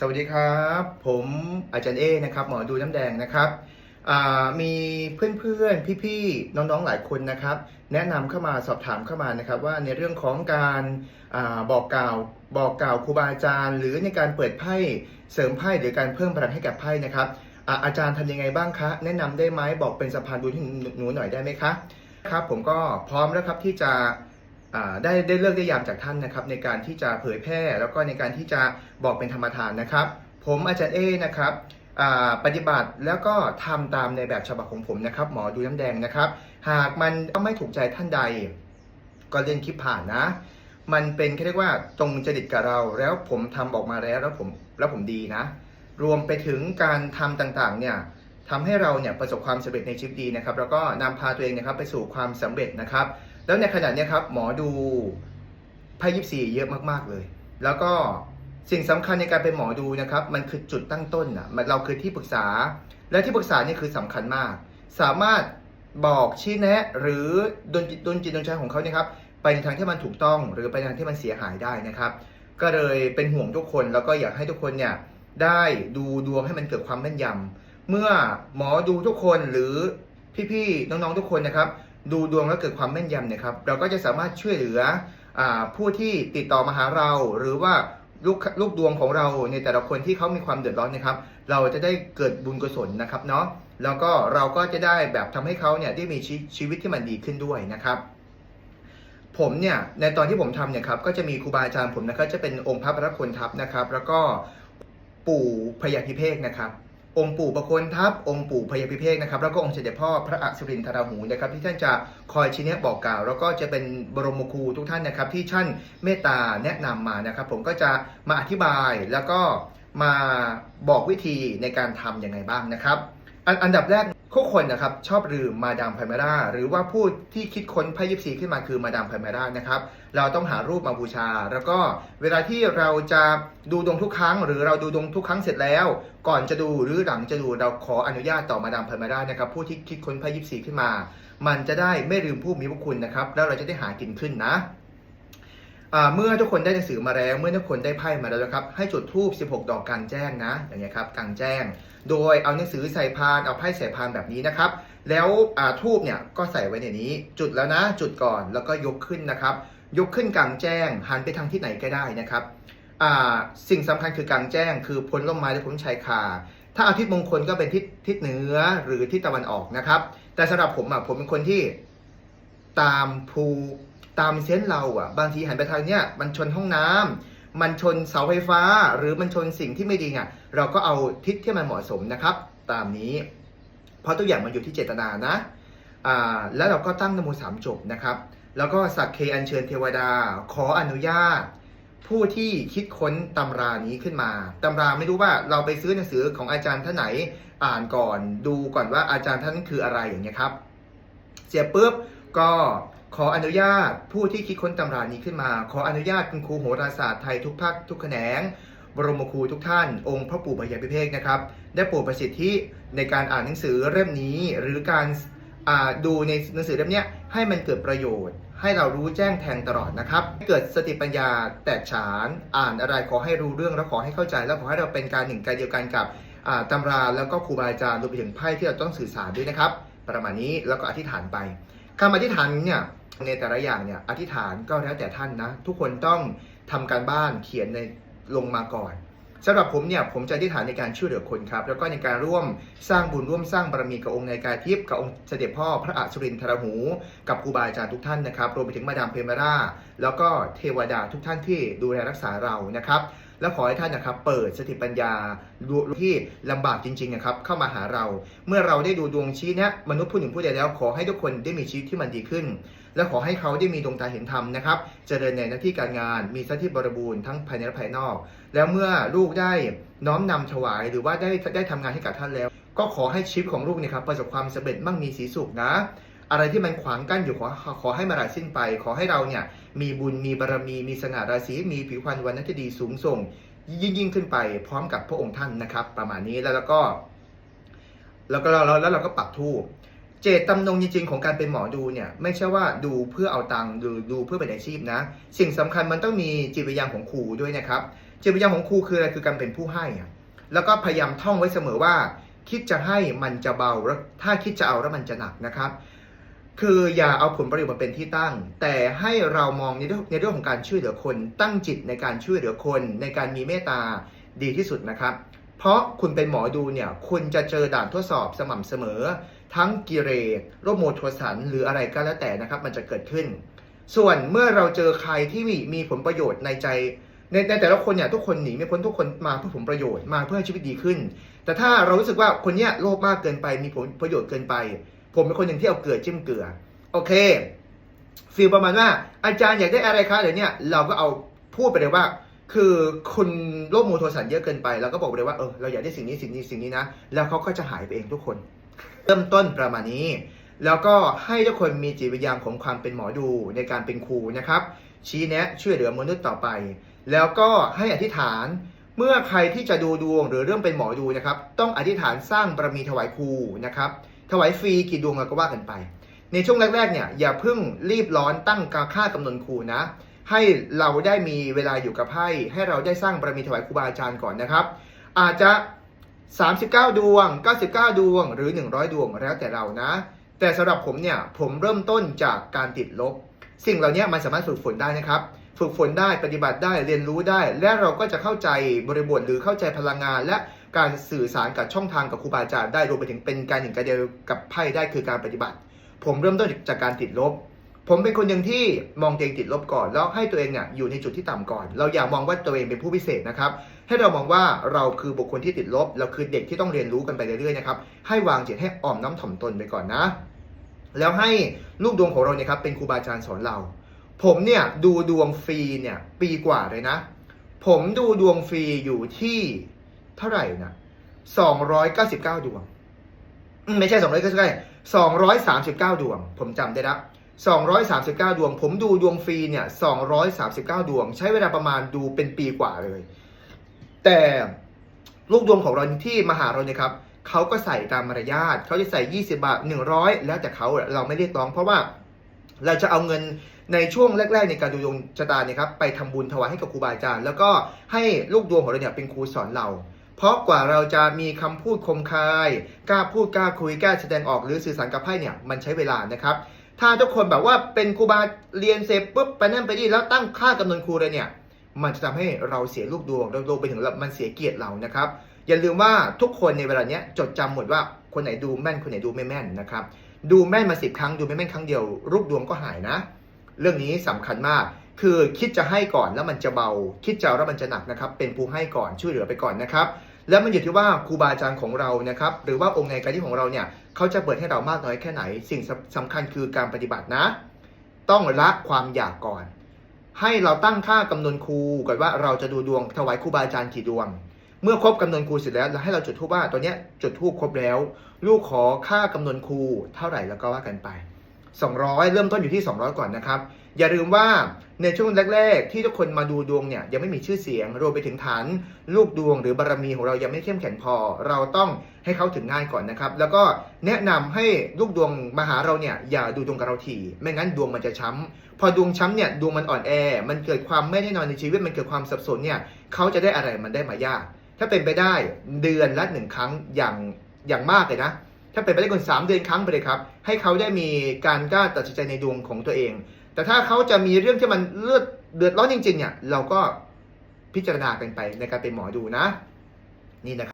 สวัสดีครับ ผมอาจารย์เอนะครับ หมอดูน้ำแดงนะครับอ่ามีเพื่อนๆ พี่ๆ น้องๆ หลายคนนะครับ แนะนำเข้ามาสอบถามเข้ามานะครับว่าในเรื่องของการอาบอกกล่าวบอกกล่าวครูบาอาจารย์ หรือในการเปิดไพ่เสริมไพ่หรือการเพิ่มพลังให้กับไพ่นะครับอาอาจารย์ทำยังไงบ้างคะ แนะนำได้ไหมบอกเป็นสะพานบุญให้หนูหน่อยได้ไหมคะครับผมก็พร้อมแล้วครับที่จะ ได้ได้เลือกได้ยามจากท่านนะครับ ในการที่จะเผยแพร่ แล้วก็ในการที่จะบอกเป็นธรรมทานนะครับ ผมอาจารย์เอนะครับปฏิบัติแล้วก็ทำตามในแบบฉบับของผมนะครับ หมอดูน้ำแดงนะครับ หากมันไม่ถูกใจท่านใด ก็เลื่อนคลิปผ่านนะ มันเป็นแค่เรียกว่าตรงจริตกับเราแล้วผมทำออกมาแล้วแล้วผมแล้วผมดีนะ รวมไปถึงการทำต่างๆเนี่ยทำให้เราเนี่ยประสบความสำเร็จในชีวิตดีนะครับ แล้วก็นำพาตัวเองนะครับไปสู่ความสำเร็จนะครับ แล้วในขณะนี้ครับหมอดูไพ่ยิปซีเยอะมากๆเลย แล้วก็สิ่งสำคัญในการเป็นหมอดูนะครับ มันคือจุดตั้งต้นอะมันเราคือที่ปรึกษา และที่ปรึกษานี่คือสำคัญมาก สามารถบอกชี้แนะ หรือดนจิตดนจิตดนใจของเขาเนี่ยครับไปในทางที่มันถูกต้อง หรือไปในทางที่มันเสียหายได้นะครับ ก็เลยเป็นห่วงทุกคนแล้วก็อยากให้ทุกคนเนี่ยได้ดูดวงให้มันเกิดความแม่นยำเมื่อหมอดูทุกคนหรือพี่ๆน้องๆทุกคนนะครับ ดูดวงแล้วเกิดความแม่นยำเนี่ยครับเราก็จะสามารถช่วยเหลืออผู้ที่ติดต่อมาหาเราหรือว่าลูกลูกดวงของเราในแต่ละคนที่เขามีความเดือดร้อนนะครับ เราจะได้เกิดบุญกุศลนะครับเนาะแล้วก็เราก็จะได้แบบทำให้เขาเนี่ยได้มีชีชีวิตที่มันดีขึ้นด้วยนะครับ ผมเนี่ยในตอนที่ผมทำเนี่ยครับก็จะมีครูบาอาจารย์ผมนะครับจะเป็นองค์พระประคนทัพนะครับ แล้วก็ปู่พญาพิเภกนะครับ องค์ปู่ประคนทัพองค์ปู่พญาพิเภกนะครับแล้วก็องค์เสด็จพ่อพระอัศรินทราหูนะครับที่ท่านจะคอยชี้แนะบอกกล่าว แล้วก็จะเป็นบรมครูทุกท่านนะครับที่ท่านเมตตาแนะนำมานะครับ ผมก็จะมาอธิบายแล้วก็มาบอกวิธีในการทำยังไงบ้างนะครับ อันอันดับแรก ทุกคนนะครับชอบลืมมาดามไพมร่าหรือว่าผู้ที่คิดค้นไพ่ยิปซีขึ้นมาคือมาดามไพมร่านะครับเราต้องหารูปมาบูชา แล้วก็เวลาที่เราจะดูดวงทุกครั้ง หรือเราดูดวงทุกครั้งเสร็จแล้ว ก่อนจะดูหรือหลังจะดูเราขออนุญาตต่อมาดามไพมร่านะครับผู้ที่คิดค้นไพ่ยิปซีขึ้นมา มันจะได้ไม่ลืมผู้มีพระคุณนะครับแล้วเราจะได้หากินขึ้นนะ เมื่อทุกคนได้หนังสือมาแล้ว เมื่อทุกคนได้ไพ่มาแล้วนะครับ ให้จุดธูป16 ดอกกลางแจ้งนะ อย่างเงี้ยครับกลางแจ้ง โดยเอาหนังสือใส่พานเอาไพ่ใส่พานแบบนี้นะครับ แล้วอ่าทูบเนี่ยก็ใส่ไว้ในนี้ จุดแล้วนะ จุดก่อนแล้วก็ยกขึ้นนะครับ ยกขึ้นกลางแจ้งหันไปทางที่ไหนก็ได้นะครับสิ่งสำคัญคือกลางแจ้ง คือพ้นร่มไม้และพ้นชายคาถ้าอาทิตย์มงคลก็เป็นทิศทิศเหนือหรือทิศตะวันออกนะครับ แต่สำหรับผมอะผมเป็นคนที่ตามภู ตามเซนส์เราอะ บางทีหันไปทางเนี้ยมันชนห้องน้ำมันชนเสาไฟฟ้า หรือมันชนสิ่งที่ไม่ดีอะเราก็เอาทิศที่มันเหมาะสมนะครับ ตามนี้ เพราะทุกอย่างมันอยู่ที่เจตนานะอ่าแล้วเราก็ตั้งนโมสามจบนะครับ แล้วก็สักเคอัญเชิญเทวดา ขออนุญาต ผู้ที่คิดค้นตำรานี้ขึ้นมาตำราไม่รู้ว่าเราไปซื้อหนังสือของอาจารย์ท่านไหนอ่านก่อนดูก่อนว่าอาจารย์ท่านนั้นคืออะไรอย่างเงี้ยครับ เสร็จปุ๊บก็ ขออนุญาตผู้ที่คิดค้นตำรานี้ขึ้นมา ขออนุญาตคุณครูโหราศาสตร์ไทยทุกภาคทุกแขนง บรมครูทุกท่าน องค์พระปู่พญาพิเภกนะครับ ได้โปรดประสิทธิในการอ่านหนังสือเล่มนี้ หรือการอ่าดูในหนังสือเล่มนี้ให้มันเกิดประโยชน์ ให้เรารู้แจ้งแทงตลอดนะครับเกิดสติปัญญาแตกฉาน อ่านอะไรขอให้รู้เรื่องแล้วขอให้เข้าใจ แล้วขอให้เราเป็นการหนึ่งใจเดียวกันกับตำราแล้วก็ครูบาอาจารย์รวมไปถึงไพ่ที่เราต้องสื่อสารด้วยนะครับ ประมาณนี้แล้วก็อธิษฐานไปคำอธิษฐานเนี่ย ในแต่ละอย่างเนี่ยอธิษฐานก็แล้วแต่ท่านนะ ทุกคนต้องทำการบ้านเขียนในลงมาก่อนสำหรับผมเนี่ยผมจะอธิษฐานในการช่วยเหลือคนครับ แล้วก็ในการร่วมสร้างบุญร่วมสร้างบารมีกับองค์ในกายทิพย์กับองค์เสด็จพ่อพระอัศรินทรหู กับครูบาอาจารย์ทุกท่านนะครับรวมไปถึงมาดามเพมาราแล้วก็เทวดาทุกท่านที่ดูแลรักษาเรานะครับ และขอให้ท่านนะครับ เปิดสติปัญญาดูที่ลำบากจริงๆนะครับ เข้ามาหาเรา เมื่อเราได้ดูดวงชี้แนะมนุษย์ผู้หนึ่งผู้ใดแล้ว ขอให้ทุกคนได้มีชีวิตที่มันดีขึ้น และขอให้เขาได้มีดวงตาเห็นธรรมนะครับจเจริญในหน้าที่การงาน มีทรัพย์ที่บริบูรณ์ทั้งภายในและภายนอก แล้วเมื่อลูกได้น้อมนำถวายหรือว่าได้ได้ทำงานให้กับท่านแล้ว ก็ขอให้ชีวิตของลูกเนะครับประสบความสำเร็จมั่งมีสีสุขนะอะไรที่มันขวางกั้นอยู่ขอขอให้มาลายสิ้นไป ขอให้เราเนี่ยมีบุญมีบารมี มีสง่าราศีมีผิวพรรณวันนั้นที่ดีสูงส่ง ยิ่งยิ่งขึ้นไปพร้อมกับพระองค์ท่านนะครับ ประมาณนี้แล้วแล้วก็แล้วก็เราแล้วเราก็ปักทูป เจตจำนงจริงๆของการเป็นหมอดูเนี่ยไม่ใช่ว่าดูเพื่อเอาตังค์หรือดูเพื่อเป็นอาชีพนะ สิ่งสำคัญมันต้องมีจิตวิญญาณของครูด้วยนะครับจิตวิญญาณของครูคืออะไรคือการเป็นผู้ให้ แล้วก็พยายามท่องไว้เสมอว่า คิดจะให้มันจะเบาแล้วถ้าคิดจะเอาแล้วมันจะหนักนะครับ คืออย่าเอาผลประโยชน์มาเป็นที่ตั้ง แต่ให้เรามองในเรื่องในเรื่องของการช่วยเหลือคน ตั้งจิตในการช่วยเหลือคน ในการมีเมตตาดีที่สุดนะครับ เพราะคุณเป็นหมอดูเนี่ยคุณจะเจอด่านทดสอบสม่ำเสมอ ทั้งกิเลสโรคโมโทสันหรืออะไรก็แล้วแต่นะครับมันจะเกิดขึ้น ส่วนเมื่อเราเจอใครที่มีมีผลประโยชน์ในใจในในแต่ละคนเนี่ยทุกคนหนีไม่พ้นทุกคนมาเพื่อผลประโยชน์มาเพื่อให้ชีวิตดีขึ้น แต่ถ้าเรารู้สึกว่าคนเนี้ยโลภมากเกินไปมีผลประโยชน์เกินไป ผมเป็นคนหนึ่งที่เอาเกลือจิ้มเกลือโอเคฟีลประมาณว่าอาจารย์อยากได้อะไรคะเดี๋ยวนี้เราก็เอาพูดไปเลยว่า คือคุณโรคโมโทสันเยอะเกินไปเราก็บอกไปเลยว่าเออเราอยากได้สิ่งนี้สิ่งนี้สิ่งนี้นะแล้วเขาก็จะหายไปเองทุกคน เริ่มต้นประมาณนี้ แล้วก็ให้ทุกคนมีจิตวิญญาณของความเป็นหมอดูในการเป็นครูนะครับ ชี้แนะช่วยเหลือมนุษย์ต่อไป แล้วก็ให้อธิษฐานเมื่อใครที่จะดูดวงหรือเรื่องเป็นหมอดูนะครับ ต้องอธิษฐานสร้างบารมีถวายครูนะครับ ถวายฟรีกี่ดวงเราก็ว่ากันไป ในช่วงแรกๆเนี่ยอย่าเพิ่งรีบร้อนตั้งกาค่ากำหนดครูนะ ให้เราได้มีเวลาอยู่กับไพ่ให้เราได้สร้างบารมีถวายครูบาอาจารย์ก่อนนะครับ อาจจะ 39 ดวง 99 ดวง หรือ 100 ดวงแล้วแต่เรานะ แต่สำหรับผมเนี่ยผมเริ่มต้นจากการติดลบ สิ่งเหล่านี้มันสามารถฝึกฝนได้นะครับ ฝึกฝนได้ปฏิบัติได้เรียนรู้ได้ และเราก็จะเข้าใจบริบทหรือเข้าใจพลังงาน และการสื่อสารกับช่องทางกับครูบาอาจารย์ได้รวมไปถึงเป็นการหนึ่งการเดียวกับไพ่ได้คือการปฏิบัติ ผมเริ่มต้นจากการติดลบ ผมเป็นคนหนึ่งที่มองตัวเองติดลบก่อนแล้วให้ตัวเองเนี่ยอยู่ในจุดที่ต่ำก่อน เราอย่ามองว่าตัวเองเป็นผู้พิเศษนะครับ ให้เรามองว่าเราคือบุคคลที่ติดลบ เราคือเด็กที่ต้องเรียนรู้กันไปเรื่อยๆนะครับ ให้วางจิตให้อ่อมน้อมถ่อมตนไปก่อนนะ แล้วให้ลูกดวงของเราเนี่ยครับเป็นครูบาอาจารย์สอนเรา ผมเนี่ยดูดวงฟรีเนี่ยปีกว่าเลยนะ ผมดูดวงฟรีอยู่ที่เท่าไหร่นะ299ดวง ไม่ใช่299 239ดวง ผมจำได้ละ 239 ดวง ผมดูดวงฟรีเนี่ย 239 ดวง ใช้เวลาประมาณดูเป็นปีกว่าเลย แต่ลูกดวงของเราที่มาหาเราเนี่ยครับเขาก็ใส่ตามมารยาทเขาจะใส่ 20 บาท 100 แล้วแต่เขาเราไม่เรียกร้องเพราะว่าเราจะเอาเงินในช่วงแรก ๆ ในการดูดวงชะตาเนี่ยครับไปทำบุญถวายให้กับครูบาอาจารย์ แล้วก็ให้ลูกดวงของเราเนี่ยเป็นครูสอนเรา เพราะกว่าเราจะมีคำพูดคมคายกล้าพูดกล้าคุยกล้าแสดงออกหรือสื่อสารกับไพ่เนี่ยมันใช้เวลานะครับ ถ้าทุกคนแบบว่าเป็นครูบาเรียนเสร็จปุ๊บไปนั่นไปนี่แล้วตั้งค่ากำเนิดครูเลยเนี่ย มันจะทำให้เราเสียลูกดวงเราไปถึงมันเสียเกียรติเรานะครับ อย่าลืมว่าทุกคนในเวลาเนี้ยจดจำหมดว่าคนไหนดูแม่นคนไหนดูไม่แม่นนะครับ ดูแม่นมาสิบครั้งดูไม่แม่นครั้งเดียวรูปดวงก็หายนะ เรื่องนี้สำคัญมาก คือคิดจะให้ก่อนแล้วมันจะเบา คิดจะแล้วมันจะหนักนะครับ เป็นผู้ให้ก่อนช่วยเหลือไปก่อนนะครับ แล้วมันอยู่ที่ว่าครูบาอาจารย์ของเรานะครับหรือว่าองค์ในการที่ของเราเนี่ยเขาจะเปิดให้เรามากน้อยแค่ไหน สิ่งสำสำคัญคือการปฏิบัตินะ ต้องละความอยากก่อน ให้เราตั้งค่ากำนวนครูก่อนว่าเราจะดูดวงถวายครูบาอาจารย์กี่ดวง เมื่อครบกำนวนครูเสร็จแล้วเราให้เราจุดทูปว่าตัวเนี้จุดทูปครบแล้ว ลูกขอค่ากำนวนครูเท่าไหร่แล้วก็ว่ากันไป 200 เริ่มต้นอยู่ที่ 200 ก่อนนะครับ อย่าลืมว่าในช่วงแรก ๆ ที่ทุกคนมาดูดวงเนี่ยยังไม่มีชื่อเสียงรวมไปถึงฐานลูกดวงหรือบารมีของเรายังไม่เข้มแข็งพอ เราต้องให้เขาถึงง่ายก่อนนะครับ แล้วก็แนะนำให้ลูกดวงมาหาเราเนี่ยอย่าดูดวงกับเราทีไม่งั้นดวงมันจะช้ำพอดวงช้ำเนี่ยดวงมันอ่อนแอ มันเกิดความไม่แน่นอนในชีวิตมันเกิดความสับสนเนี่ยเขาจะได้อะไรมันได้มายาก ถ้าเป็นไปได้เดือนละหนึ่งครั้งอย่างอย่างมากเลยนะ ถ้าเป็นไปได้คนสามเดือนครั้งไปเลยครับ ให้เขาได้มีการกล้าตัดสินใจในดวงของตัวเอง แต่ถ้าเขาจะมีเรื่องที่มันเลือดเดือดร้อนจริงๆเนี่ยเราก็พิจารณากันไปในการเป็นหมอดูนะ นี่นะครับ